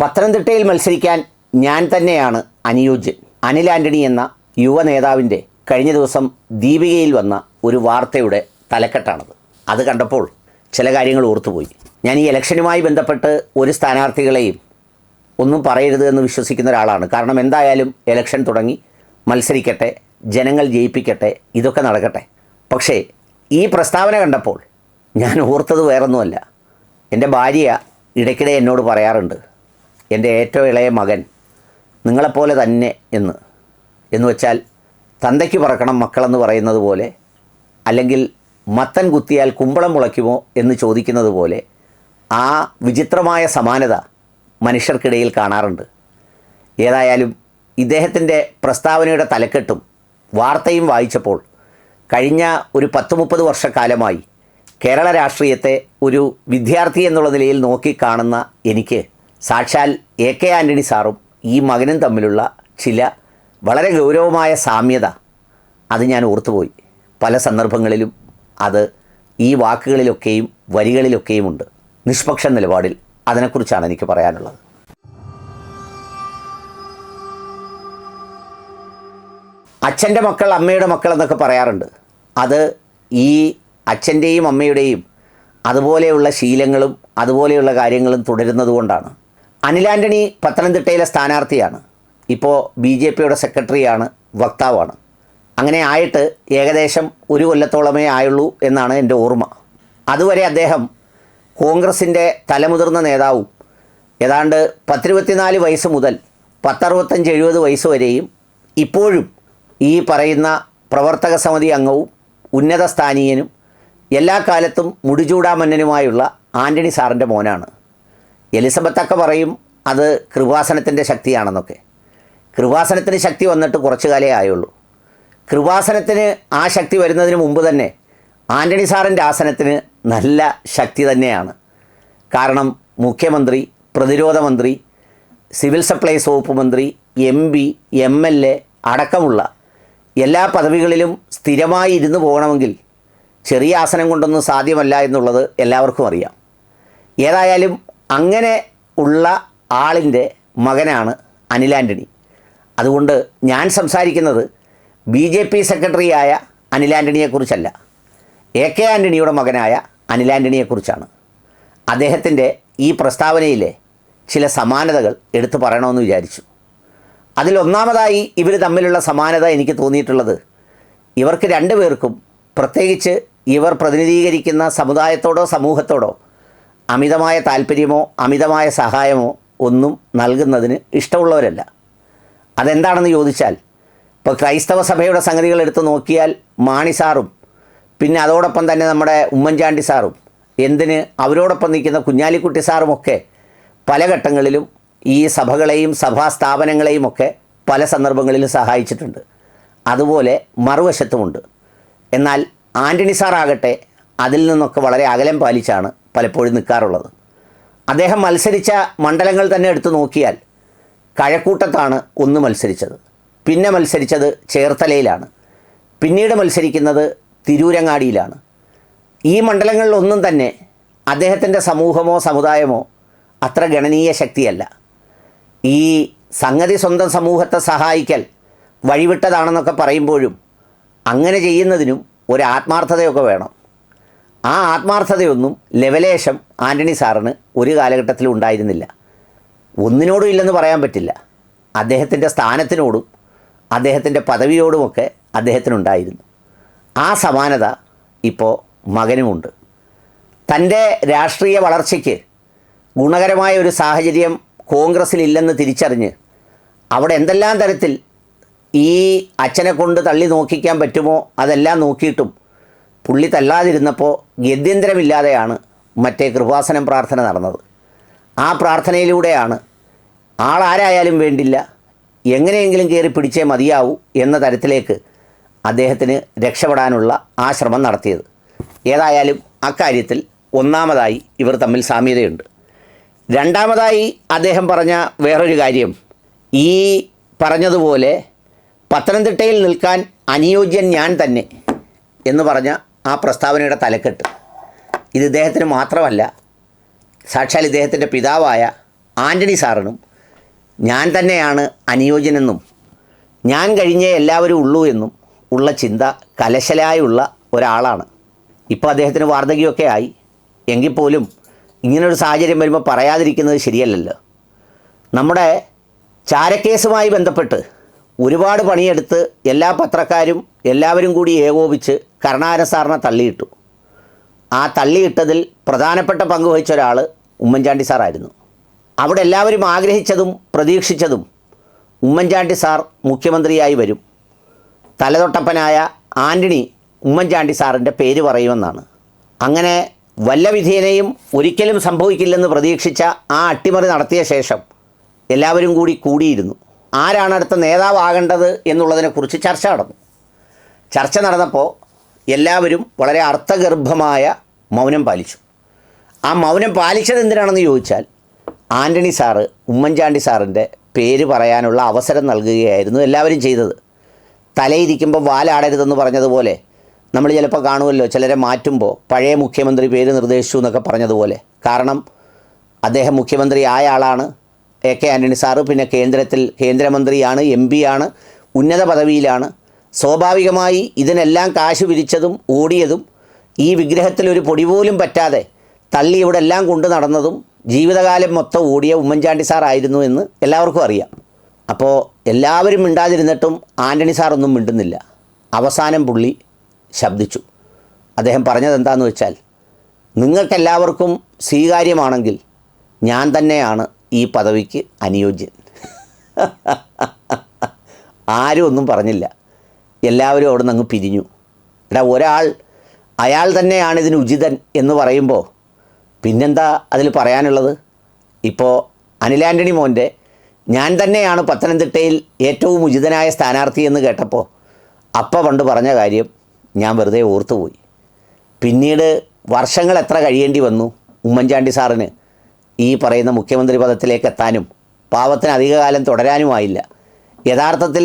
പത്തനംതിട്ടയിൽ മത്സരിക്കാൻ ഞാൻ തന്നെയാണ് അനുയോജ്യൻ. അനിൽ ആന്റണി എന്ന യുവ നേതാവിന്റെ കഴിഞ്ഞ ദിവസം ദീപികയിൽ വന്ന ഒരു വാർത്തയുടെ തലക്കെട്ടാണത്. അത് കണ്ടപ്പോൾ ചില കാര്യങ്ങൾ ഓർത്തുപോയി. ഞാൻ ഈ ഇലക്ഷനുമായി ബന്ധപ്പെട്ട് ഒരു സ്ഥാനാർത്ഥികളെയും ഒന്നും പറയരുത് എന്ന് വിശ്വസിക്കുന്ന ഒരാളാണ്. കാരണം എന്തായാലും ഇലക്ഷൻ തുടങ്ങി. മത്സരിക്കട്ടെ ജനങ്ങൾ ജയിപ്പിക്കട്ടെ ഇതൊക്കെ നടക്കട്ടെ. പക്ഷേ ഈ പ്രസ്താവന കണ്ടപ്പോൾ ഞാൻ ഓർത്തത് വേറൊന്നുമല്ല. എന്റെ ഭാര്യ ഇടയ്ക്കിടെ എന്നോട് പറയാറുണ്ട് എന്റെ ഏറ്റവും ഇളയ മകൻ നിങ്ങളെപ്പോലെ തന്നെ എന്ന്. എന്ന് വെച്ചാൽ തന്തയ്ക്ക് പറക്കണം മക്കളെന്ന് പറയുന്നത് പോലെ അല്ലെങ്കിൽ മത്തൻ കുത്തിയാൽ കുമ്പളം മുളയ്ക്കുമോ എന്ന് ചോദിക്കുന്നത് പോലെ ആ വിചിത്രമായ സമാനത മനുഷ്യർക്കിടയിൽ കാണാറുണ്ട്. ഏതായാലും ഇദ്ദേഹത്തിന്റെ പ്രസ്താവനയുടെ തലക്കെട്ടും വാർത്തയും വായിച്ചപ്പോൾ കഴിഞ്ഞ ഒരു പത്ത് മുപ്പത് വർഷക്കാലമായി കേരള രാഷ്ട്രീയത്തെ ഒരു വിദ്യാർത്ഥി എന്നുള്ള നിലയിൽ നോക്കിക്കാണുന്ന എനിക്ക് സാക്ഷാൽ എ കെ ആന്റണി സാറും ഈ മകനും തമ്മിലുള്ള ചില വളരെ ഗൗരവമായ സാമ്യത അത് ഞാൻ ഓർത്തുപോയി. പല സന്ദർഭങ്ങളിലും അത് ഈ വാക്കുകളിലൊക്കെയും വരികളിലൊക്കെയും ഉണ്ട് നിഷ്പക്ഷ നിലപാടിൽ അതിനെക്കുറിച്ചാണ് എനിക്ക് പറയാനുള്ളത്. അച്ഛന്റെ മക്കൾ അമ്മയുടെ മക്കൾ എന്നൊക്കെ പറയാറുണ്ട്. അത് ഈ അച്ഛന്റെയും അമ്മയുടെയും അതുപോലെയുള്ള ശീലങ്ങളും അതുപോലെയുള്ള കാര്യങ്ങളും തുടരുന്നത് കൊണ്ടാണ്. അനിൽ ആന്റണി പത്തനംതിട്ടയിലെ സ്ഥാനാർത്ഥിയാണ്. ഇപ്പോൾ ബി ജെ പിയുടെ സെക്രട്ടറിയാണ് വക്താവാണ്. അങ്ങനെ ആയിട്ട് ഏകദേശം ഒരു കൊല്ലത്തോളമേ ആയുള്ളൂ എന്നാണ് എന്റെ ഓർമ്മ. അതുവരെ അദ്ദേഹം കോൺഗ്രസിന്റെ തലമുതിർന്ന നേതാവും ഏതാണ്ട് പത്തിരുപത്തിനാല് വയസ്സ് മുതൽ പത്തറുപത്തഞ്ച് എഴുപത് വയസ്സ് വരെയും ഇപ്പോഴും ഈ പറയുന്ന പ്രവർത്തക സമിതി അംഗവും ഉന്നത സ്ഥാനീയനും എല്ലാ കാലത്തും മുടിചൂടാമന്നനുമായുള്ള ആന്റണി സാറിന്റെ മോനാണ്. എലിസബത്തൊക്കെ പറയും അത് കൃപാസനത്തിന്റെ ശക്തിയാണെന്നൊക്കെ. കൃപാസനത്തിന് ശക്തി വന്നിട്ട് കുറച്ചു കാലേ ആയുള്ളൂ. കൃപാസനത്തിന് ആ ശക്തി വരുന്നതിന് മുമ്പ് തന്നെ ആന്റണി സാറിന്റെ ആസനത്തിന് നല്ല ശക്തി തന്നെയാണ്. കാരണം മുഖ്യമന്ത്രി പ്രതിരോധ മന്ത്രി സിവിൽ സപ്ലൈസ് വകുപ്പ് മന്ത്രി M P M L A അടക്കമുള്ള എല്ലാ പദവികളിലും സ്ഥിരമായി ഇരുന്ന് പോകണമെങ്കിൽ ചെറിയ ആസനം കൊണ്ടൊന്നും സാധ്യമല്ല എന്നുള്ളത് എല്ലാവർക്കും അറിയാം. ഏതായാലും അങ്ങനെ ഉള്ള ആളിന്റെ മകനാണ് അനിൽ ആന്റണി. അതുകൊണ്ട് ഞാൻ സംസാരിക്കുന്നത് ബി ജെ പി സെക്രട്ടറിയായ അനിൽ ആന്റണിയെക്കുറിച്ചല്ല. എ കെ ആന്റണിയുടെ മകനായ അനിൽ ആന്റണിയെക്കുറിച്ചാണ്. അദ്ദേഹത്തിന്റെ ഈ പ്രസ്താവനയിലെ ചില സമാനതകൾ എടുത്തു പറയണമെന്ന് വിചാരിച്ചു. അതിലൊന്നാമതായി ഇവർ തമ്മിലുള്ള സമാനത എനിക്ക് തോന്നിയിട്ടുള്ളത് ഇവർക്ക് രണ്ടുപേർക്കും പ്രത്യേകിച്ച് ഇവർ പ്രതിനിധീകരിക്കുന്ന സമുദായത്തോടോ സമൂഹത്തോടോ അമിതമായ താല്പര്യമോ അമിതമായ സഹായമോ ഒന്നും നൽകുന്നതിന് ഇഷ്ടമുള്ളവരല്ല. അതെന്താണെന്ന് ചോദിച്ചാൽ ഇപ്പോൾ ക്രൈസ്തവ സഭയുടെ സംഗതികൾ എടുത്ത് നോക്കിയാൽ മാണി സാറും പിന്നെ അതോടൊപ്പം തന്നെ നമ്മുടെ ഉമ്മൻചാണ്ടി സാറും എന്തിന് അവരോടൊപ്പം നിൽക്കുന്ന കുഞ്ഞാലിക്കുട്ടി സാറുമൊക്കെ പല ഘട്ടങ്ങളിലും ഈ സഭകളെയും സഭാ സ്ഥാപനങ്ങളെയും ഒക്കെ പല സന്ദർഭങ്ങളിലും സഹായിച്ചിട്ടുണ്ട്. അതുപോലെ മറുവശത്തുമുണ്ട്. എന്നാൽ ആന്റണി സാറാകട്ടെ അതിൽ നിന്നൊക്കെ വളരെ അകലം പാലിച്ചാണ് പലപ്പോഴും നിൽക്കാറുള്ളത്. അദ്ദേഹം മത്സരിച്ച മണ്ഡലങ്ങൾ തന്നെ എടുത്തു നോക്കിയാൽ കഴക്കൂട്ടത്താണ് ഒന്ന് മത്സരിച്ചത്. പിന്നെ മത്സരിച്ചത് ചേർത്തലയിലാണ്. പിന്നീട് മത്സരിക്കുന്നത് തിരൂരങ്ങാടിയിലാണ്. ഈ മണ്ഡലങ്ങളിലൊന്നും തന്നെ അദ്ദേഹത്തിന്റെ സമൂഹമോ സമുദായമോ അത്ര ഗണനീയ ശക്തിയല്ല. ഈ സംഗതി സ്വന്തം സമൂഹത്തെ സഹായിക്കൽ വഴിവിട്ടതാണെന്നൊക്കെ പറയുമ്പോഴും അങ്ങനെ ചെയ്യുന്നതിനും ഒരു ആത്മാർത്ഥതയൊക്കെ വേണം. ആ ആത്മാർത്ഥതയൊന്നും ലെവലേശം ആന്റണി സാറിന് ഒരു കാലഘട്ടത്തിലും ഉണ്ടായിരുന്നില്ല. ഒന്നിനോടും ഇല്ലെന്ന് പറയാൻ പറ്റില്ല. അദ്ദേഹത്തിന്റെ സ്ഥാനത്തിനോടും അദ്ദേഹത്തിന്റെ പദവിയോടുമൊക്കെ അദ്ദേഹത്തിനുണ്ടായിരുന്നു. ആ സമാനത ഇപ്പോൾ മകനുമുണ്ട്. തന്റെ രാഷ്ട്രീയ വളർച്ചയ്ക്ക് ഗുണകരമായ ഒരു സാഹചര്യം കോൺഗ്രസ്സിലില്ലെന്ന് തിരിച്ചറിഞ്ഞ് അവിടെ എന്തെല്ലാം തരത്തിൽ ഈ അച്ഛനെ കൊണ്ട് തള്ളി നോക്കിക്കാൻ പറ്റുമോ അതെല്ലാം നോക്കിയിട്ടും പുള്ളി തല്ലാതിരുന്നപ്പോൾ ഗത്യന്തരമില്ലാതെയാണ് മറ്റേ കൃപാസനം പ്രാർത്ഥന നടന്നത്. ആ പ്രാർത്ഥനയിലൂടെയാണ് ആളാരായാലും വേണ്ടില്ല എങ്ങനെയെങ്കിലും കയറി പിടിച്ചേ മതിയാവൂ എന്ന തരത്തിലേക്ക് അദ്ദേഹത്തിന് രക്ഷപ്പെടാനുള്ള ആ ശ്രമം നടത്തിയത്. ഏതായാലും അക്കാര്യത്തിൽ ഒന്നാമതായി ഇവർ തമ്മിൽ സാമ്യതയുണ്ട്. രണ്ടാമതായി അദ്ദേഹം പറഞ്ഞ വേറൊരു കാര്യം ഈ പറഞ്ഞതുപോലെ പത്തനംതിട്ടയിൽ നിൽക്കാൻ അനുയോജ്യൻ ഞാൻ തന്നെ എന്ന് പറഞ്ഞ ആ പ്രസ്താവനയുടെ തലക്കെട്ട്. ഇത് ഇദ്ദേഹത്തിന് മാത്രമല്ല സാക്ഷാൽ ഇദ്ദേഹത്തിന്റെ പിതാവായ ആന്റണി സാറിനും ഞാൻ തന്നെയാണ് അനുയോജ്യനെന്നും ഞാൻ കഴിഞ്ഞേ എല്ലാവരും ഉള്ളൂ എന്നും ഉള്ള ചിന്ത കലശലായുള്ള ഒരാളാണ്. ഇപ്പോൾ അദ്ദേഹത്തിന് വാർദ്ധക്യമൊക്കെ ആയി. എങ്കിൽ പോലും ഇങ്ങനൊരു സാഹചര്യം വരുമ്പോൾ പറയാതിരിക്കുന്നത് ശരിയല്ലല്ലോ. നമ്മുടെ ചാരക്കേസുമായി ബന്ധപ്പെട്ട് ഒരുപാട് പണിയെടുത്ത് എല്ലാ പത്രക്കാരും എല്ലാവരും കൂടി ഏകോപിച്ച് കരുണാകരൻ സാറിനെ തള്ളിയിട്ടു. ആ തള്ളിയിട്ടതിൽ പ്രധാനപ്പെട്ട പങ്ക് വഹിച്ച ഒരാൾ ഉമ്മൻചാണ്ടി സാറായിരുന്നു. അവിടെ എല്ലാവരും ആഗ്രഹിച്ചതും പ്രതീക്ഷിച്ചതും ഉമ്മൻചാണ്ടി സാർ മുഖ്യമന്ത്രിയായി വരും. തലതൊട്ടപ്പനായ ആന്റണി ഉമ്മൻചാണ്ടി സാറിന്റെ പേര് പറയുമെന്നാണ്. അങ്ങനെ വല്ല വിധേനയും ഒരിക്കലും സംഭവിക്കില്ലെന്ന് പ്രതീക്ഷിച്ച ആ അട്ടിമറി നടത്തിയ ശേഷം എല്ലാവരും കൂടി കൂടിയിരുന്നു. ആരാണ് അടുത്ത നേതാവാകേണ്ടത് എന്നുള്ളതിനെക്കുറിച്ച് ചർച്ച നടന്നു. ചർച്ച നടന്നപ്പോൾ എല്ലാവരും വളരെ അർത്ഥഗർഭമായ മൗനം പാലിച്ചു. ആ മൗനം പാലിച്ചത് എന്തിനാണെന്ന് ചോദിച്ചാൽ ആന്റണി സാറ് ഉമ്മൻചാണ്ടി സാറിന്റെ പേര് പറയാനുള്ള അവസരം നൽകുകയായിരുന്നു എല്ലാവരും ചെയ്തത്. തലയിരിക്കുമ്പോൾ വാലാടരുതെന്ന് പറഞ്ഞതുപോലെ നമ്മൾ ചിലപ്പോൾ കാണുമല്ലോ ചിലരെ മാറ്റുമ്പോൾ പഴയ മുഖ്യമന്ത്രി പേര് നിർദ്ദേശിച്ചു എന്നൊക്കെ പറഞ്ഞതുപോലെ. കാരണം അദ്ദേഹം മുഖ്യമന്ത്രി ആയ ആളാണ് എ കെ ആന്റണി സാറ് പിന്നെ കേന്ദ്രത്തിൽ കേന്ദ്രമന്ത്രിയാണ് എം ആണ് ഉന്നത പദവിയിലാണ്. സ്വാഭാവികമായി ഇതിനെല്ലാം കാശ് വിരിച്ചതും ഓടിയതും ഈ വിഗ്രഹത്തിൽ ഒരു പൊടി പോലും പറ്റാതെ തള്ളി ഇവിടെ എല്ലാം കൊണ്ടു നടന്നതും ജീവിതകാലം മൊത്തം ഓടിയ ഉമ്മൻചാണ്ടി സാറായിരുന്നു എന്ന് എല്ലാവർക്കും അറിയാം. അപ്പോൾ എല്ലാവരും മിണ്ടാതിരുന്നിട്ടും ആന്റണി സാറൊന്നും മിണ്ടുന്നില്ല. അവസാനം പുള്ളി ശബ്ദിച്ചു. അദ്ദേഹം പറഞ്ഞത് എന്താണെന്ന് വെച്ചാൽ നിങ്ങൾക്കെല്ലാവർക്കും സ്വീകാര്യമാണെങ്കിൽ ഞാൻ തന്നെയാണ് ഈ പദവിക്ക് അനുയോജ്യൻ. ആരും ഒന്നും പറഞ്ഞില്ല. എല്ലാവരും അവിടെ നിന്ന് അങ്ങ് പിരിഞ്ഞു. എടാ ഒരാൾ അയാൾ തന്നെയാണ് ഇതിന് ഉചിതൻ എന്ന് പറയുമ്പോൾ പിന്നെന്താ അതിൽ പറയാനുള്ളത്? ഇപ്പോൾ അനിൽ ആന്റണി മോന്റെ ഞാൻ തന്നെയാണ് പത്തനംതിട്ടയിൽ ഏറ്റവും ഉചിതനായ സ്ഥാനാർത്ഥി എന്ന് കേട്ടപ്പോൾ അപ്പ പണ്ട് പറഞ്ഞ കാര്യം ഞാൻ വെറുതെ ഓർത്തുപോയി. പിന്നീട് വർഷങ്ങൾ എത്ര കഴിയേണ്ടി വന്നു ഉമ്മൻചാണ്ടി സാറിന്? ഈ പറയുന്ന മുഖ്യമന്ത്രി പദത്തിലേക്ക് എത്താനും പാവത്തിന് അധികകാലം തുടരാനുമായില്ല. യഥാർത്ഥത്തിൽ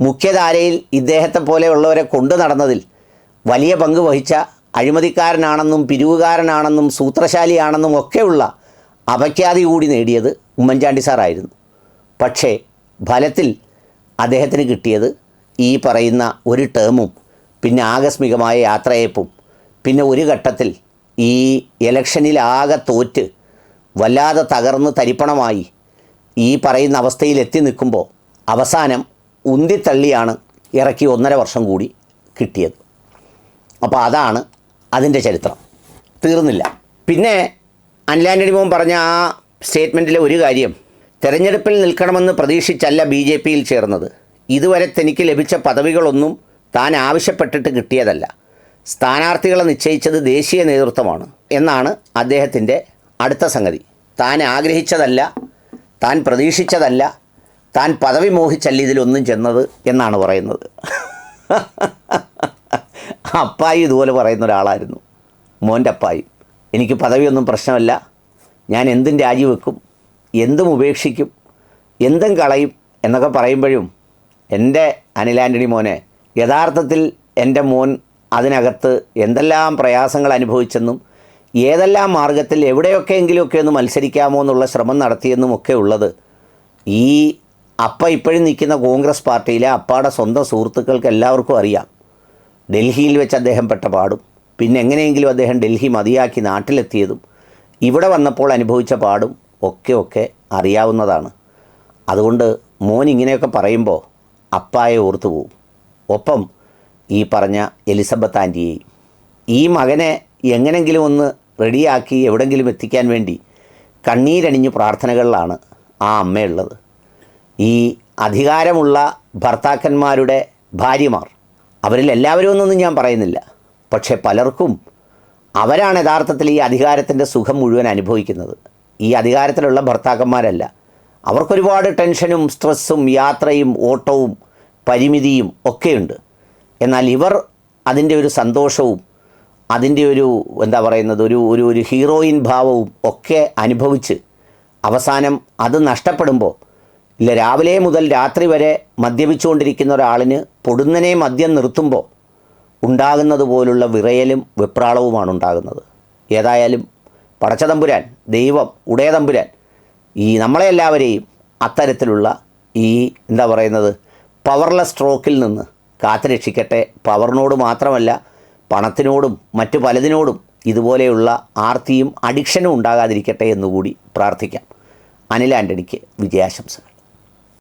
മുഖ്യധാരയിൽ ഇദ്ദേഹത്തെ പോലെയുള്ളവരെ കൊണ്ടു നടന്നതിൽ വലിയ പങ്ക് വഹിച്ച അഴിമതിക്കാരനാണെന്നും പിരിവുകാരനാണെന്നും സൂത്രശാലിയാണെന്നും ഒക്കെയുള്ള അപഖ്യാതി കൂടി നേടിയത് ഉമ്മൻചാണ്ടി സാറായിരുന്നു. പക്ഷേ ഫലത്തിൽ അദ്ദേഹത്തിന് കിട്ടിയത് ഈ പറയുന്ന ഒരു ടേമും പിന്നെ ആകസ്മികമായ യാത്രയപ്പും പിന്നെ ഒരു ഘട്ടത്തിൽ ഈ ഇലക്ഷനിലാകെ തോറ്റ് വല്ലാതെ തകർന്ന് തരിപ്പണമായി ഈ പറയുന്ന അവസ്ഥയിൽ എത്തി നിൽക്കുമ്പോൾ അവസാനം ഉന്തിത്തള്ളിയാണ് ഇറക്കി ഒന്നര വർഷം കൂടി കിട്ടിയത്. അപ്പോൾ അതാണ് അതിന്റെ ചരിത്രം. തീർന്നില്ല. പിന്നെ അനിലാന്റണി മോൻ പറഞ്ഞ ആ സ്റ്റേറ്റ്മെന്റിലെ ഒരു കാര്യം തെരഞ്ഞെടുപ്പിൽ നിൽക്കണമെന്ന് പ്രതീക്ഷിച്ചല്ല ബി ജെ പിയിൽ ചേർന്നത്. ഇതുവരെ തനിക്ക് ലഭിച്ച പദവികളൊന്നും താൻ ആവശ്യപ്പെട്ടിട്ട് കിട്ടിയതല്ല. സ്ഥാനാർത്ഥികളെ നിശ്ചയിച്ചത് ദേശീയ നേതൃത്വമാണ് എന്നാണ് അദ്ദേഹത്തിന്റെ അടുത്ത സംഗതി. താൻ ആഗ്രഹിച്ചതല്ല താൻ പ്രതീക്ഷിച്ചതല്ല താൻ പദവി മോഹിച്ചല്ല ഇതിലൊന്നും ചെന്നത് എന്നാണ് പറയുന്നത്. അപ്പായി ഇതുപോലെ പറയുന്ന ഒരാളായിരുന്നു. മോന്റെ അപ്പായി എനിക്ക് പദവിയൊന്നും പ്രശ്നമല്ല. ഞാൻ എന്തും രാജിവെക്കും എന്തും ഉപേക്ഷിക്കും എന്തും കളയും എന്നൊക്കെ പറയുമ്പോഴും എന്റെ അനിൽ ആന്റണി മോനെ യഥാർത്ഥത്തിൽ എന്റെ മോൻ അതിനകത്ത് എന്തെല്ലാം പ്രയാസങ്ങൾ അനുഭവിച്ചെന്നും ഏതെല്ലാം മാർഗത്തിൽ എവിടെയൊക്കെയെങ്കിലുമൊക്കെ ഒന്ന് മത്സരിക്കാമോ എന്നുള്ള ശ്രമം നടത്തിയെന്നും ഒക്കെ ഉള്ളത് ഈ അപ്പ ഇപ്പോഴും നിൽക്കുന്ന കോൺഗ്രസ് പാർട്ടിയിലെ അപ്പാടെ സ്വന്തം സുഹൃത്തുക്കൾക്ക് എല്ലാവർക്കും അറിയാം. ഡൽഹിയിൽ വെച്ച് അദ്ദേഹം പെട്ട പാടും. പിന്നെ എങ്ങനെയെങ്കിലും അദ്ദേഹം ഡൽഹി മതിയാക്കി നാട്ടിലെത്തിയതും ഇവിടെ വന്നപ്പോൾ അനുഭവിച്ച പാടും ഒക്കെ ഒക്കെ അറിയാവുന്നതാണ്. അതുകൊണ്ട് മോൻ ഇങ്ങനെയൊക്കെ പറയുമ്പോൾ അപ്പായെ ഓർത്തു പോവും. ഒപ്പം ഈ പറഞ്ഞ എലിസബത്ത് ആന്റിയെയും. ഈ മകനെ എങ്ങനെങ്കിലും ഒന്ന് റെഡിയാക്കി എവിടെങ്കിലും എത്തിക്കാൻ വേണ്ടി കണ്ണീരണിഞ്ഞ് പ്രാർത്ഥനകളിലാണ് ആ അമ്മയുള്ളത്. ഈ അധികാരമുള്ള ഭർത്താക്കന്മാരുടെ ഭാര്യമാർ. അവരിൽ എല്ലാവരും എന്നൊന്നും ഞാൻ പറയുന്നില്ല. പക്ഷേ പലർക്കും അവരാണ് യഥാർത്ഥത്തിൽ ഈ അധികാരത്തിന്റെ സുഖം മുഴുവൻ അനുഭവിക്കുന്നത്. ഈ അധികാരത്തിലുള്ള ഭർത്താക്കന്മാരല്ല. അവർക്കൊരുപാട് ടെൻഷനും സ്ട്രെസ്സും യാത്രയും ഓട്ടവും പരിമിതിയും ഒക്കെയുണ്ട്. എന്നാൽ ഇവർ അതിന്റെ ഒരു സന്തോഷവും അതിന്റെ ഒരു എന്താ പറയുന്നത് ഒരു ഒരു ഒരു ഹീറോയിൻ ഭാവവും ഒക്കെ അനുഭവിച്ച് അവസാനം അത് നഷ്ടപ്പെടുമ്പോൾ ഇല്ല രാവിലെ മുതൽ രാത്രി വരെ മദ്യപിച്ചുകൊണ്ടിരിക്കുന്ന ഒരാളിന് പൊടുന്നനെ മദ്യം നിർത്തുമ്പോൾ ഉണ്ടാകുന്നത് പോലുള്ള വിറയലും വെപ്രാളവുമാണ് ഉണ്ടാകുന്നത്. ഏതായാലും പടച്ചതമ്പുരാൻ ദൈവം ഉടയതമ്പുരാൻ ഈ നമ്മളെ എല്ലാവരെയും അത്തരത്തിലുള്ള ഈ എന്താ പറയുന്നത് പവർലെസ് സ്ട്രോക്കിൽ നിന്ന് കാത്തുരക്ഷിക്കട്ടെ. പവറിനോട് മാത്രമല്ല പണത്തിനോടും മറ്റു പലതിനോടും ഇതുപോലെയുള്ള ആർത്തിയും അഡിക്ഷനും ഉണ്ടാകാതിരിക്കട്ടെ എന്നുകൂടി പ്രാർത്ഥിക്കാം. അനിൽ ആന്റണിക്ക് വിജയാശംസകൾ.